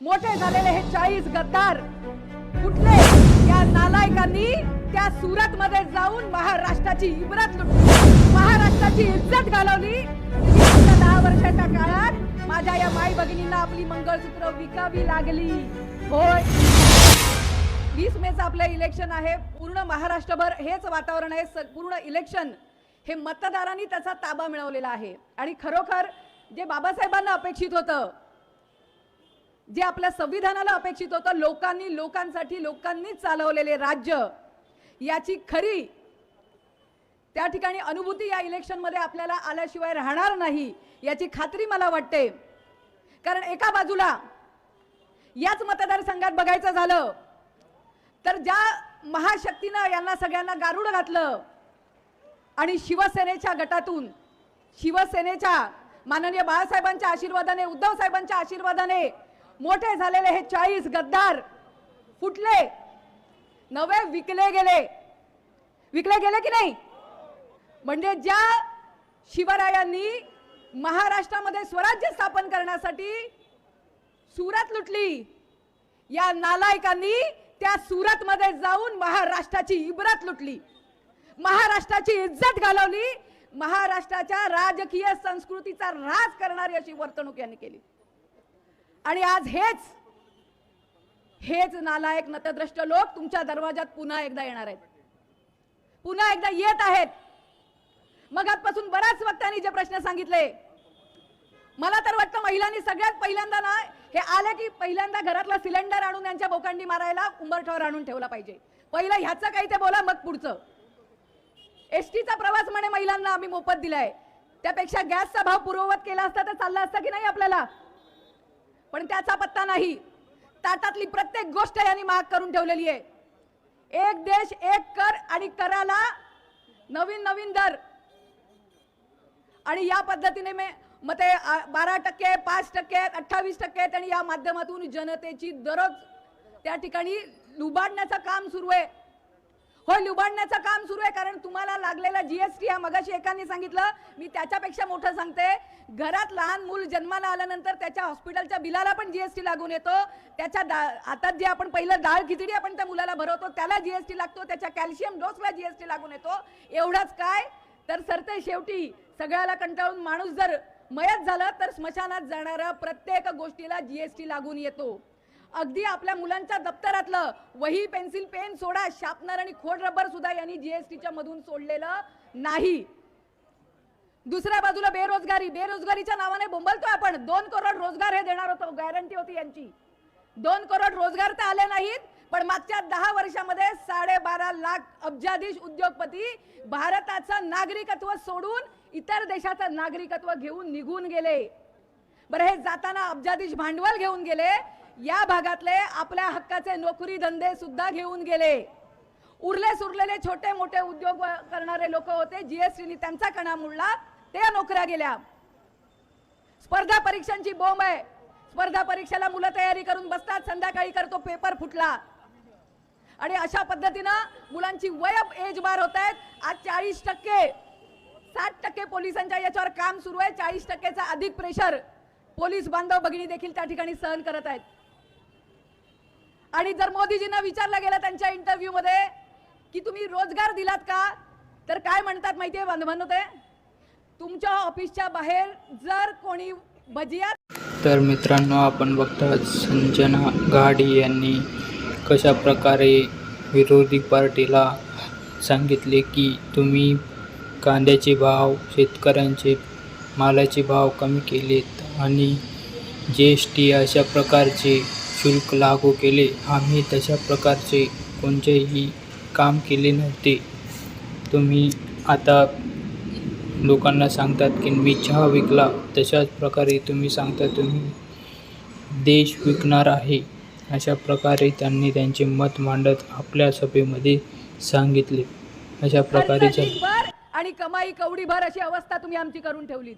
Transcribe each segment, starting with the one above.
मोठे झालेले हे चाळीस गद्दार कुठले? या नालायकांनी त्या सुरत मध्ये जाऊन महाराष्ट्राची इब्रत लुटली. महाराष्ट्राची इज्जत घालवली. दहा वर्षाच्या काळात माझ्या या माई भगिनींना आपली मंगळसूत्र विकावी लागली. होय. वीस मेचं आपलं इलेक्शन आहे. पूर्ण महाराष्ट्रभर हेच वातावरण आहे. स- पूर्ण इलेक्शन हे मतदारांनी त्याचा ताबा मिळवलेला आहे. आणि खरोखर जे बाबासाहेबांना अपेक्षित होतं जे आपल्या संविधानाला अपेक्षित होतं लोकांनी लोकांसाठी लोकांनीच चालवलेले राज्य याची खरी त्या ठिकाणी अनुभूती या इलेक्शनमध्ये आपल्याला आल्याशिवाय राहणार नाही याची खात्री मला वाटते. कारण एका बाजूला याच मतदारसंघात बघायचं झालं तर ज्या महाशक्तीनं यांना सगळ्यांना गारुड घातलं आणि शिवसेनेच्या गटातून शिवसेनेच्या माननीय बाळासाहेबांच्या आशीर्वादाने उद्धव साहेबांच्या आशीर्वादाने मोठे झालेले हे चाळीस गद्दार फुटले. नवे विकले गेले. विकले गेले की नाही? म्हणजे ज्या शिवरायांनी महाराष्ट्रामध्ये स्वराज्य स्थापन करण्यासाठी सुरत लुटली या नालायकांनी त्या सुरतमध्ये जाऊन महाराष्ट्राची इबरत लुटली. महाराष्ट्राची इज्जत घालवली. महाराष्ट्राच्या राजकीय संस्कृतीचा राज करणारी अशी वर्तणूक यांनी केली. आणि आज हेच हेच नालायक नतद्रष्ट लोक तुमच्या दरवाजात पुन्हा एकदा येणार आहेत. पुन्हा एकदा येत आहेत. मग आजपासून बऱ्याच वक्त्यांनी जे प्रश्न सांगितले मला तर वाटतं महिलांनी सगळ्यात पहिल्यांदा ना हे आले की पहिल्यांदा घरातला सिलेंडर आणून यांच्या बोकांडी मारायला उंबरठ्यावर आणून ठेवला पाहिजे. पहिलं ह्याचं काही ते बोला मग पुढचं. एसटीचा प्रवास म्हणे महिलांना आम्ही मोफत दिलाय. त्यापेक्षा गॅसचा भाव पूर्ववत केला असता तर चालला असता की नाही आपल्याला? पण त्याचा पत्ता नाही. ताटातली प्रत्येक गोष्ट यांनी महाग करून ठेवलेली आहे. एक देश एक कर आणि कराला नवीन नवीन दर. आणि या पद्धतीने मे मग ते बारा टक्के पाच टक्के अठ्ठावीस टक्के आहेत आणि या माध्यमातून जनतेची दररोज त्या ठिकाणी लुबाडण्याचं काम सुरू आहे. होय लुबाडण्याचं काम सुरू आहे कारण तुम्हाला लागलेला जीएसटी हा मगाशी एकाने सांगितलं. मी त्याच्यापेक्षा मोठं सांगते. घरात लहान मूल जन्माला आल्यानंतर त्याच्या हॉस्पिटलच्या बिलाला पण जीएसटी लागून येतो. त्याच्या दा- आता जे आपण पहिलं डाळ खिचडी आपण त्या मुलाला भरवतो त्याला जीएसटी लागतो. त्याच्या कॅल्शियम डोसला जीएसटी लागून येतो. एवढाच काय? तर सरते शेवटी सगळ्याला कंटाळून माणूस जर मयत झालं तर स्मशानात जाणाऱ्या प्रत्येक गोष्टीला जीएसटी लागून येतो. अगदी आपल्या मुलांच्या दप्तरातलं वही पेन्सिल पेन सोडा शार्पनर आणि खोड रबर सुद्धा यांनी जीएसटीच्या मधून सोडलेलं नाही. दुसऱ्या बाजूला बेरोजगारी. बेरोजगारीच्या नावाने बोंबलतोय आपण. दोन करोड रोजगार हे देणार होतो गॅरंटी होती यांची. दोन करोड रोजगार तर आले नाहीत पण मागच्या दहा वर्षामध्ये साडेबारा लाख अब्जाधीश उद्योगपती भारताचं नागरिकत्व सोडून इतर देशाचं नागरिकत्व घेऊन निघून गेले. बरं हे जाताना अब्जाधीश भांडवल घेऊन गेले या भागातले आपल्या हक्काचे नोकरी धंदे सुद्धा घेऊन गेले. उरले सुरलेले छोटे मोठे उद्योग करणारे लोक होते जीएसटीने त्यांचा कणा मुडला ते नोकऱ्या गेल्या. स्पर्धा परीक्षांची बोंब आहे. स्पर्धा परीक्षेला मुलं तयारी करून बसतात संध्याकाळी करतो पेपर फुटला. आणि अशा पद्धतीनं मुलांची वय एज बार होत आहेत आज चाळीस टक्के साठ टक्के पोलिसांच्या याच्यावर काम सुरू आहे. चाळीस टक्केचा अधिक प्रेशर पोलीस बांधव भगिनी देखील त्या ठिकाणी सहन करत आहेत. आणि जर मोदीजींना विचारलं गेलं त्यांच्या इंटरव्ह्यू मध्ये की तुम्ही रोजगार दिलात का तर काय म्हणतात माहितीये बांधवांनो ते? तुमच्या ऑफिसच्या बाहेर जर कोणी भजिया तर मित्रांनो आपण बघतो संजना गाडी यांनी कशा प्रकारे विरोधी पार्टीला सांगितले की तुम्ही कांद्याचे भाव शेतकऱ्यांचे मालाचे भाव कमी केलेत आणि जी एस टी अशा प्रकारचे शुल्क लागू केले. आम्ही तशा प्रकारचे कोणतेही काम केले नव्हते. तुम्ही आता लोकांना सांगतात की मी चहा विकला. तशाच प्रकारे तुम्ही सांगता तुम्ही देश विकणार आहे. अशा प्रकारे त्यांनी त्यांचे मत मांडत आपल्या सभेमध्ये सांगितले. अशा प्रकारे आणि कमाई कवडी भर अशी अवस्था तुम्ही आमची करून ठेवलीत.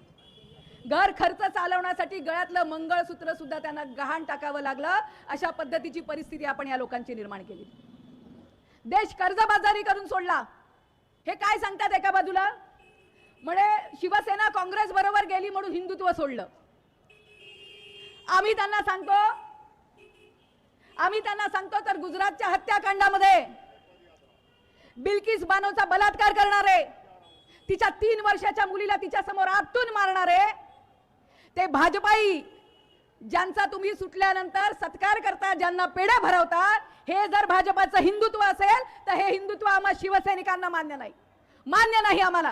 घर खर्च चालवण्यासाठी गळ्यातलं मंगळसूत्र सुद्धा त्यांना गहाण टाकावं लागलं. अशा पद्धतीची परिस्थिती आपण या लोकांची निर्माण केली. देश कर्जबाजारी करून सोडला. हे काय सांगतात एका बाजूला? म्हणे शिवसेना काँग्रेस बरोबर गेली म्हणून हिंदुत्व सोडलं. आम्ही त्यांना सांगतो आम्ही त्यांना सांगतो तर गुजरातच्या हत्याकांडामध्ये बिल्किस बानोचा बलात्कार करणारे तिच्या तीन वर्षाच्या मुलीला तिच्या समोर आतून मारणारे ते भाजपाई ज्यांचा तुम्ही सुटल्यानंतर सत्कार करता ज्यांना पेढ्या भरवता हे जर भाजपाचं हिंदुत्व असेल तर हे हिंदुत्व आम्हा शिवसैनिकांना मान्य नाही. मान्य नाही आम्हाला.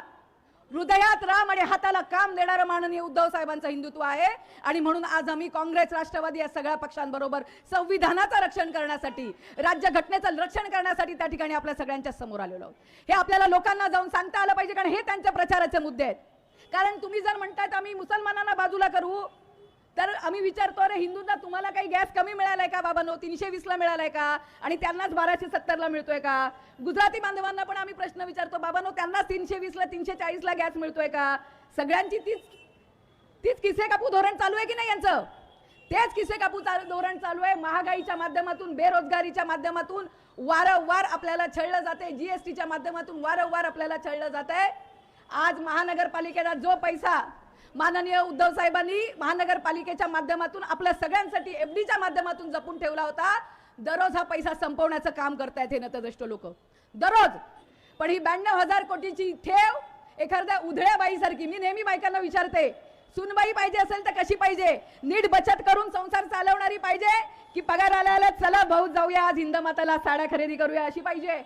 हृदयात राम आणि हाताला काम देणारं माननीय उद्धव साहेबांचं हिंदुत्व आहे. आणि म्हणून आज आम्ही काँग्रेस राष्ट्रवादी या सगळ्या पक्षांबरोबर संविधानाचं रक्षण करण्यासाठी राज्य घटनेचं रक्षण करण्यासाठी त्या ठिकाणी आपल्या सगळ्यांच्या समोर आलेलो आहोत. हे आपल्याला लोकांना जाऊन सांगता आलं पाहिजे कारण हे त्यांच्या प्रचाराचे मुद्दे आहेत. कारण तुम्ही जर म्हणतायत आम्ही मुसलमानांना बाजूला करू तर आम्ही विचारतो अरे हिंदूंना तुम्हाला काही गॅस कमी मिळालाय का बाबांनो? तीनशे वीसला मिळालाय का? आणि त्यांनाच बाराशे सत्तरला मिळतोय का? गुजराती बांधवांना पण आम्ही प्रश्न विचारतो बाबांनो त्यांनाच तीनशे वीसला तीनशे चाळीसला गॅस मिळतोय का? सगळ्यांची तीच तीच किसे कापू धोरण चालू आहे की नाही यांचं? तेच किसे कापू चालू धोरण चालू आहे. महागाईच्या माध्यमातून बेरोजगारीच्या माध्यमातून वारंवार आपल्याला छळलं जाते जीएसटीच्या माध्यमातून वारंवार आपल्याला छळलं जात आहे आज महानगरपालिकेचा जो पैसा माननीय उद्धव साहेबांनी महानगरपालिकेच्या माध्यमातून आपल्या सगळ्यांसाठी एफडीच्या माध्यमातून जपून ठेवला होता दररोज हा पैसा संपवण्याचं काम करतायत हे नतदृष्ट लोक. दररोज. पण ही ब्याण्णव हजार कोटीची ठेव एखाद्या उधळ्या बाईसारखी मी नेहमी बायकांना विचारते सुनबाई पाहिजे असेल तर कशी पाहिजे? नीट बचत करून संसार चालवणारी पाहिजे की पगार आल्याला चला भाऊ जाऊया आज हिंदमाताला साड्या खरेदी करूया अशी पाहिजे?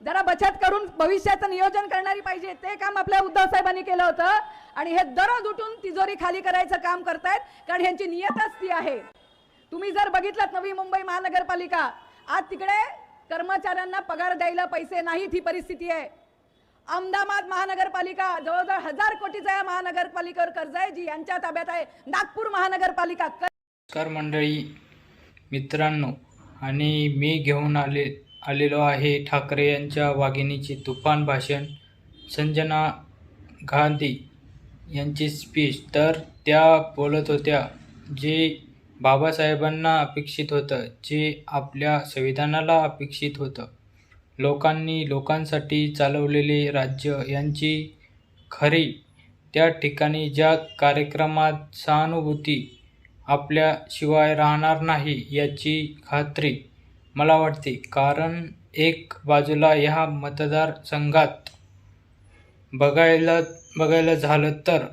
जरा बचत करून भविष्याचं नियोजन करणारी पाहिजे. ते काम आपल्या उद्धव साहेबांनी केलं होतं. आणि हे दररोज उठून तिजोरी खाली करायचं काम करतायत कारण ह्यांची नियतच ती आहे. तुम्ही जर बघितलं नवी मुंबई महानगरपालिका आज तिकडे कर्मचाऱ्यांना पगार द्यायला पैसे नाहीत ही परिस्थिती आहे. अहमदाबाद महानगरपालिका जवळजवळ हजार कोटीचा या महानगरपालिकेवर कर्ज आहे जी यांच्या ताब्यात आहे. नागपूर महानगरपालिका नमस्कार मंडळी मित्रांनो आणि मी घेऊन आले आलेलो आहे. ठाकरे यांच्या वाघिणीचे तुफान भाषण संजना गांधी यांची स्पीच तर त्या बोलत होत्या जे बाबासाहेबांना अपेक्षित होतं जे आपल्या संविधानाला अपेक्षित होतं. लोकांनी लोकांसाठी चालवलेले राज्य यांची खरी. त्या ठिकाणी ज्या कार्यक्रमात सहानुभूती आपल्याशिवाय राहणार नाही याची खात्री मला वाटते कारण एक बाजूला ह्या मतदारसंघात बघायला बघायला झालं तर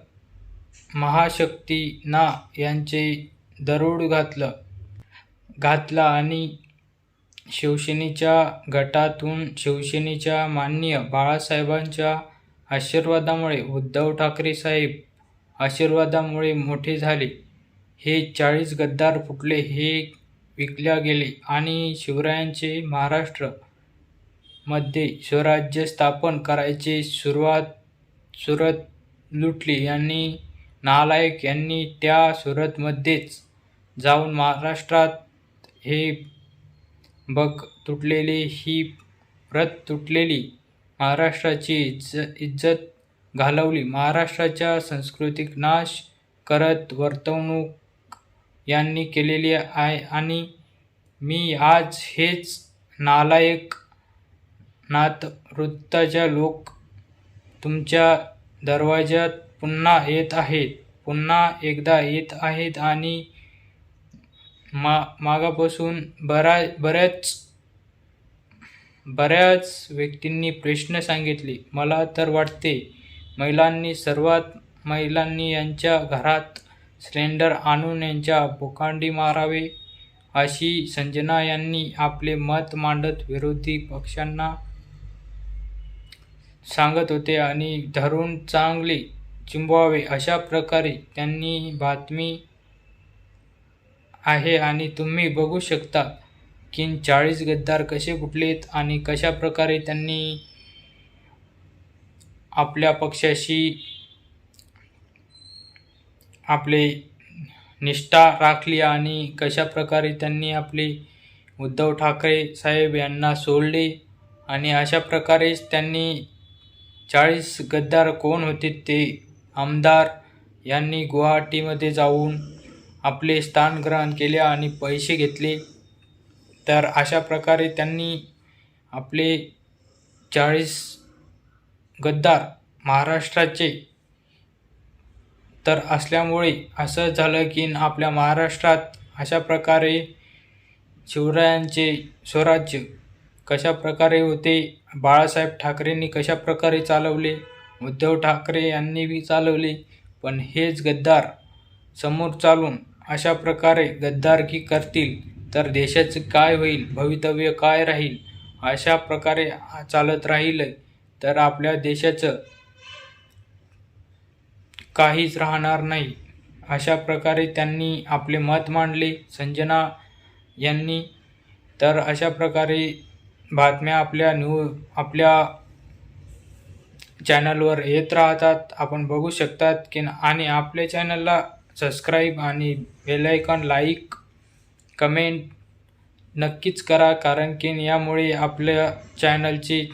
महाशक्ती ना यांचे दरोड घातलं घातला आणि शिवसेनेच्या गटातून शिवसेनेच्या माननीय बाळासाहेबांच्या आशीर्वादामुळे उद्धव ठाकरे साहेब आशीर्वादामुळे मोठे झाले. हे चाळीस गद्दार फुटले हे विकल्या गेले आणि शिवरायांचे महाराष्ट्रमध्ये स्वराज्य स्थापन करायचे सुरुवात सुरत लुटली यांनी नालायक यांनी त्या सुरतमध्येच जाऊन महाराष्ट्रात हे बघ तुटलेली ही प्रत तुटलेली महाराष्ट्राची इज्ज इज्जत घालवली. महाराष्ट्राच्या सांस्कृतिक नाश करत वर्तवणूक यांनी केलेली आहे आणि मी आज हेच नालायक नात वृत्ताच्या लोक तुमच्या दरवाज्यात पुन्हा येत आहेत. पुन्हा एकदा येत आहेत आणि मा मागापासून बरा बऱ्याच बऱ्याच व्यक्तींनी प्रश्न सांगितले. मला तर वाटते महिलांनी सर्वात महिलांनी यांच्या घरात सिलेंडर आणून यांच्या बोकांडी मारावे अशी संजना यांनी आपले मत मांडत विरोधी पक्षांना सांगत होते आणि धरून चांगले चिंबवावे अशा प्रकारे त्यांनी बातमी आहे आणि तुम्ही बघू शकता की चाळीस गद्दार कसे फुटलेत आणि कशा प्रकारे त्यांनी आपल्या पक्षाशी आपले निष्ठा राखली आणि कशा प्रकारे त्यांनी आपले उद्धव ठाकरे साहेब यांना सोडले आणि अशा प्रकारेच त्यांनी चाळीस गद्दार कोण होते ते आमदार यांनी गुवाहाटीमध्ये जाऊन आपले स्थान ग्रहण केले आणि पैसे घेतले. तर अशा प्रकारे त्यांनी आपले चाळीस गद्दार महाराष्ट्राचे तर असल्यामुळे असं झालं की आपल्या महाराष्ट्रात अशा प्रकारे शिवरायांचे स्वराज्य कशा प्रकारे होते बाळासाहेब ठाकरेंनी कशा प्रकारे चालवले उद्धव ठाकरे यांनी बी चालवले पण हेच गद्दार समोर चालून अशा प्रकारे गद्दारकी करतील तर देशाचं काय होईल भवितव्य काय राहील अशा प्रकारे चालत राहिलं तर आपल्या देशाचं काहीच राहणार नाही. अशा प्रकारे त्यांनी आपले मत मांडले. संजना यांनी. तर अशा प्रकारे बातम्या आपल्या न्यू आपल्या चॅनलवर येत राहतात. आपण बघू शकतात की आणि आपल्या चॅनलला सबस्क्राईब आणि बेलायकॉन लाईक कमेंट नक्कीच करा. कारण की यामुळे आपल्या चॅनलची